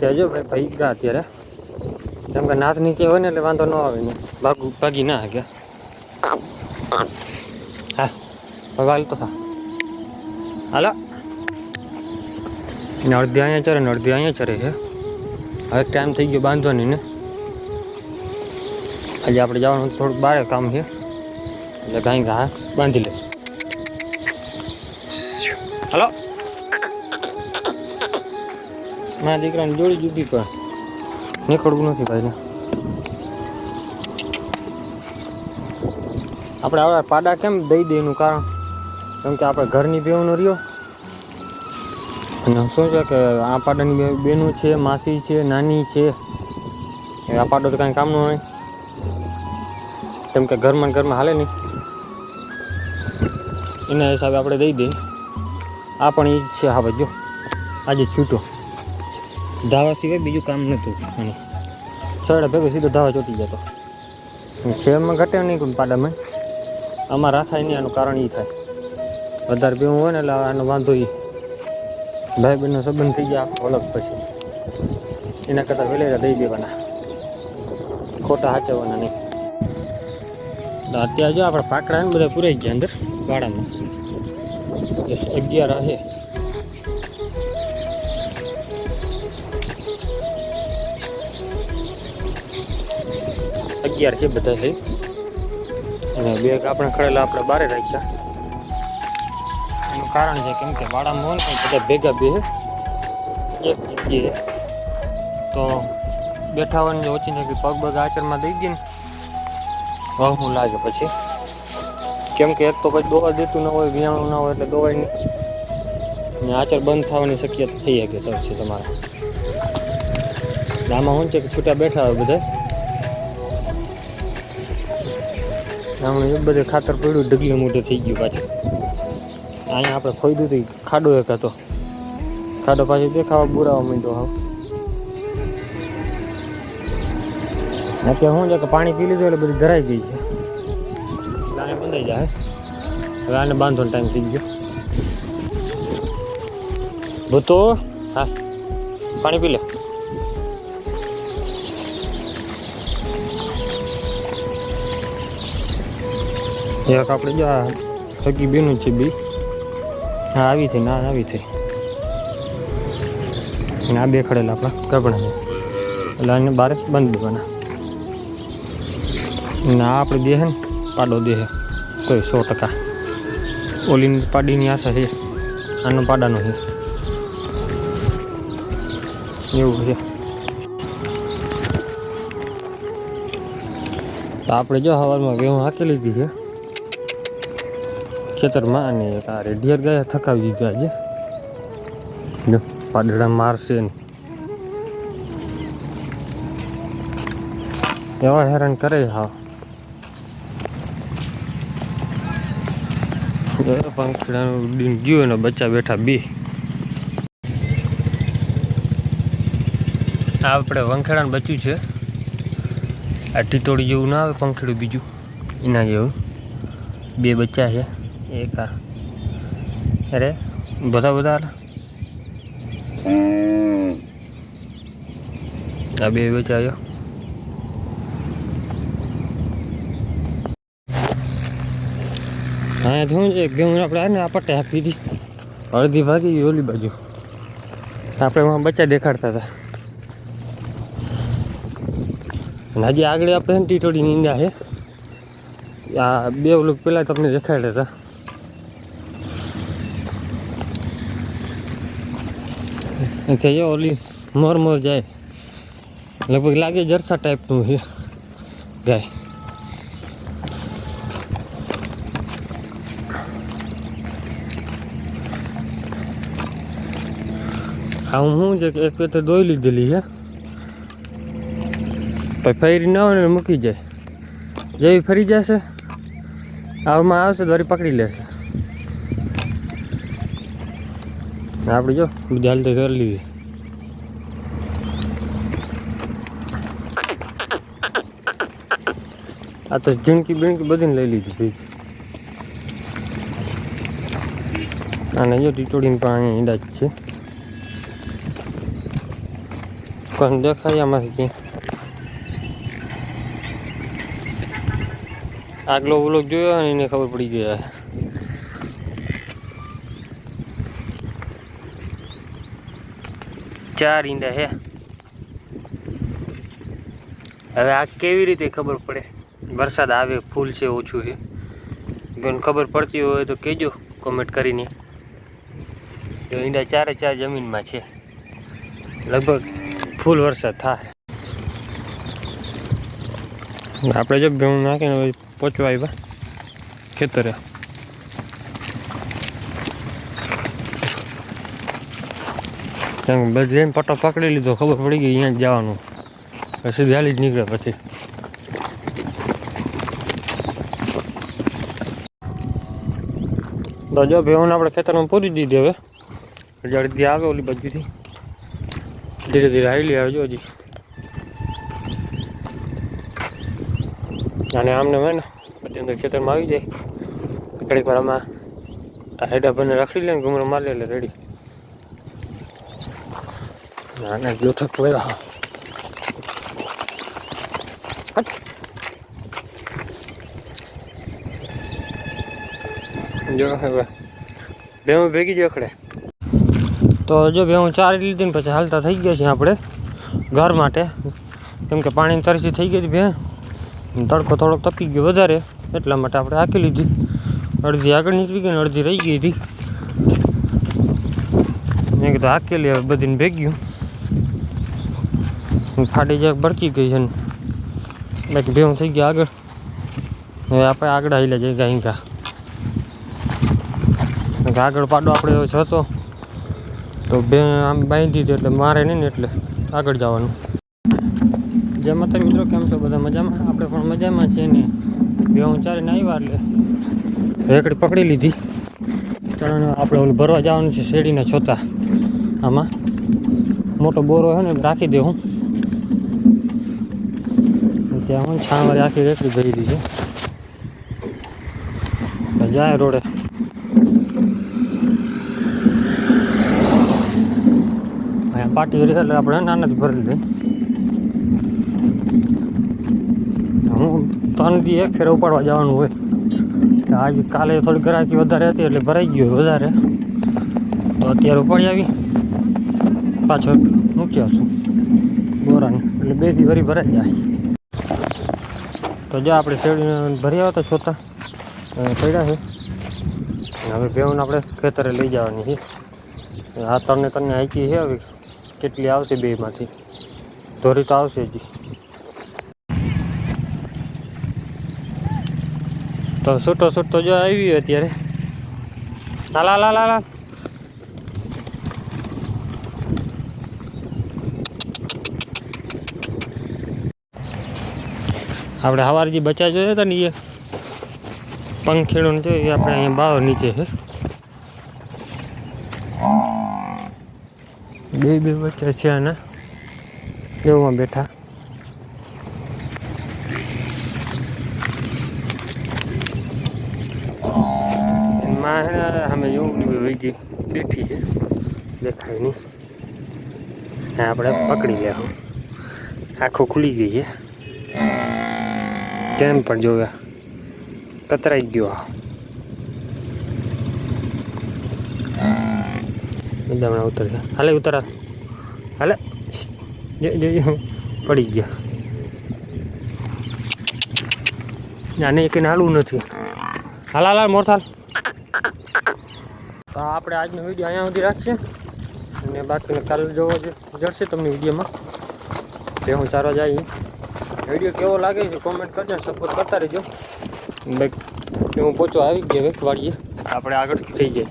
અત્યારે જો ભાઈ ભાઈ ગયા અત્યારે. કેમ કે નાથ નીચે હોય ને એટલે વાંધો ન આવે ને ભાગું, ભાગી ના ગયા હા, હવે હાલ તો થા. હાલો. ને અડધી અહીંયા ચરે ને અડધી અહીંયા ચરે છે. હવે ટાઈમ થઈ ગયો બાંધવાની ને આજે આપણે જવાનું થોડુંક બારે કામ છે. એટલે કાંઈ ઘા બાંધી લે. હલો. મારા દીકરાને જોડી જુદી પણ નીકળવું નથી ભાઈને. આપણે આવડા પાડા કેમ દઈ દે એનું કારણ? કેમ કે આપણે ઘરની બેવનો રહ્યો. અને શું છે કે આ પાડાની બેનું છે, માસી છે, નાની છે. આ પાડો તો કાંઈ કામનો હોય. કેમ કે ઘરમાં ઘરમાં હાલે નહીં. એના હિસાબે આપણે દઈ દઈએ. આ પણ એ જ છે, હા ભાઈ, જો. આજે છૂટો. ધાવા સિવાય બીજું કામ નહોતું અને છોડા ભેગો સીધો ધાવા ચોટી જતો શેરમાં ઘટે નહીં પાડામાં. આમાં રાખાય નહીં, આનું કારણ એ થાય. વધારે પીવું હોય ને એટલે આનો વાંધો એ ભાઈ બહેનનો સંબંધ થઈ ગયા અલગ પછી. એના કરતાં વેલેરા દઈ દેવાના. ખોટા સાચવવાના નહીં. તો અત્યારે જો આપણે પાકડા બધા પૂરાઈ ગયા અંદર ગાળામાં અગિયાર હશે અગિયાર છે બધા છે. અને બેગ આપણે ખડેલા આપણે બારે રાખ્યા. એનું કારણ છે કેમ કે વાડામાં હોય ને બધા ભેગા બે એક જગ્યાએ. તો બેઠા હોય ને ઓછી નાખી પગ બગ આચરમાં દઈ ગઈ ને વાહું લાગે પછી. કેમ કે એક તો પછી દોવા દેતું ન હોય, વિયાણું ના હોય એટલે દોવાય ને આચર બંધ થવાની શક્યતા થઈ શકે સર છે તમારે. આમાં શું છે કે છૂટા બેઠા હોય બધા. હમણાં એ બધે ખાતર પડ્યું ડગલું મોઢે થઈ ગયું પાછું. અહીંયા આપણે ખોઈદું હતું ખાડો એક હતો. ખાડો પાછો દેખાવા બુરાવા માંડ્યો હાવ અત્યારે શું છે કે પાણી પી લીધું એટલે બધું ધરાઈ ગઈ છે. આને બંધાઈ જાય હવે આને બાંધો ટાઈમ થઈ ગયો. ભૂતો, હા, પાણી પી લે. એક આપણે જો આ થકી બેનું છે બી. હા, આવી થઈ, ના, આવી થઈ. અને આ બે ખડેલા આપણા કપડાં એટલે આને બારે બંધ દેવાના. ના આપણે દેહ ને, પાડો દેહ. કોઈ સો ટકા. ઓલીની પાડીની આશા છે. આનો પાડાનો છે. એવું છે. તો આપણે જો સવારમાં વેવું હાકી લીધી છે. ખેતરમાં અને આ રેડિયર ગયા થકાવી દીધું આજે જો પાડડા મારશે ને. એવા હેરાન કરે હા. પંખીડાનું ઉડીને ગયું ને બચ્ચા બેઠા બી. આપણે વંખેડાનું બચ્યું છે. આ ટીટોળી જેવું ના આવે, પંખીડું બીજું. એના જેવું. બે બચ્ચા છે. એક અરે, બધા બધા. આ બે આવ્યો હા શું છે ઘઉં આપણે ને આપણે આપી દીધી અડધી ભાગી ઓલી બાજુ. આપણે એમાં બચ્ચા દેખાડતા હતા. હજી આગળ આપણે ટીટોડી નીંદા છે. આ બે ઓલું પહેલાં તમને દેખાડ્યા હતા. એટલે જો ઓલી મોર મોર જાય. લગભગ લાગે જરસા ટાઈપનું છે. ગાય. હા, હું શું છે કે એક પેટે દોઈ લીધેલી છે. પછી ફેરી ના હોય ને મૂકી જાય. જેવી ફરી જશે આવમાં આવશે તો વળી પકડી લેશે. આપણે જો, બધી હાલતે કરી લીધી. આ તો ઝીણકી બીણકી બધીને લઈ લીધી ભાઈ. અને જો ટીટોડીને પણ ઈંડા જ છે. પણ દેખાય આમાંથી ક્યાં આગલો વ્લોગ જોયો અને એને ખબર પડી ગઈ ચાર ઈંડા હે. હવે આ કેવી રીતે ખબર પડે? વરસાદ આવે, ફૂલ છે, ઓછું છે. ખબર પડતી હોય તો કહેજો કોમેન્ટ કરીને. તો ઈંડા ચારે ચાર જમીનમાં છે. લગભગ ફૂલ વરસાદ થાય. આપણે જો ભેણું નાખીને પહોંચવા આવ્યા ખેતરે. કેમ જઈને પટ્ટો પકડી લીધો, ખબર પડી ગઈ અહીંયા જવાનું. પછી સીધી જ નીકળે પછી. તો જો ભેવને આપણે ખેતરમાં પૂરી દીધી હવે. અડધી આવે ઓલી બાજુથી. ધીરે ધીરે હાલી આવજો હજી. અને આમને હોય ને, બધી અંદર ખેતરમાં આવી જાય. ઘડીક વાર આમાં હેડા બંને રાખી લે ને ઘૂમરો મારી લે રેડી આને જો થક લેવા જો હવે બે ભેગી જ અખડે તો જો બે હું ચારી લીધી ને પછી હાલતા થઈ ગયા છીએ આપણે ઘર માટે. કેમ કે પાણીની તરસી થઈ ગઈ હતી બે તડકો થોડોક તપી ગયો વધારે. એટલા માટે આપણે હાકી લીધી. અડધી આગળ નીકળી ગઈ ને અડધી રહી ગઈ હતી. મેં કીધું હાકેલી હવે બધીને ભેગ્યું. ફાટી જાય ભડકી ગઈ છે ને. બાકી ભેવું થઈ ગયા આગળ. હવે આપણે આગળ હાલ્યા જઈએ ગાઈ ગા આગળ પાડો આપણે એવો જતો. તો બે આમ બાંધી હતી એટલે મારે નહીં ને એટલે આગળ જવાનું. જય માતા મિત્રો કેમ છો? બધા મજામાં? આપણે પણ મજામાં છીએ ને. બે હું ચાલીને આવ્યા એટલે રેકડી પકડી લીધી. ચણ આપણે ઓલું ભરવા જવાનું છે શેરડીના છોતા. આમાં. મોટો બોરો છે ને, રાખી દે હું. ત્યાં હું છાણવાળી આખી રેકડી ભરી દીધી છે. જાય રોડે. અહીંયા પાટી રહી એટલે આપણે નાનાથી ભરી દઈએ હું ત્રણ દી એક ફેર ઉપાડવા જવાનું હોય. આજે કાલે થોડી ગ્રાહકી વધારે હતી એટલે ભરાઈ ગયો વધારે. તો અત્યારે ઉપાડી આવી. પાછો મૂકી આવશું બોરાને. એટલે બે દી વરી ભરાઈ જાય. તો જો આપણે શેરડી ભરી આવ્યા છોતા પડ્યા છે. હવે ભેવને આપણે ખેતરે લઈ જવાની છે. આ ત્રણે ત્રણે હાઈકી છે હવે કેટલી આવશે બેમાંથી. ધોરી તો આવશે જ. તો છૂટો છૂટતો જો આવી અત્યારે. હાલ હાલ હાલ હાલ આપણે જે બચા જોયા હતા ને એ પંખેડો ને જોઈએ આપણે અહીંયા બાવ નીચે છે બે બે બચ્ચા છે આના. એવામાં બેઠા? માં હે ને અમે એવું વહી ગઈ, બેઠી છે. દેખાય નહીં આપણે પકડી લે આખો ખુલી ગઈ છે. તેમ પણ જોયા કતરાઈ ગયો હમણાં ઉતર હાલે, ઉતરા. હાલે. પડી ગયા. આને એક હાલવું નથી. હાલ હાલ હાલ મોરથાલ તો આપણે આજનો વીડિયો અહીંયા સુધી રાખીએ. અને બાકીને કાલે જોવો જ- જડશે તમને વિડીયોમાં. જે હું ચારવા જાય વીડિયો કેવો લાગે છે કોમેન્ટ કરજો સપોર્ટ કરતા રહેજો. બાઈક હું પોચો આવી ગયા વેચવાડીએ. આપણે આગળ થઈ જાય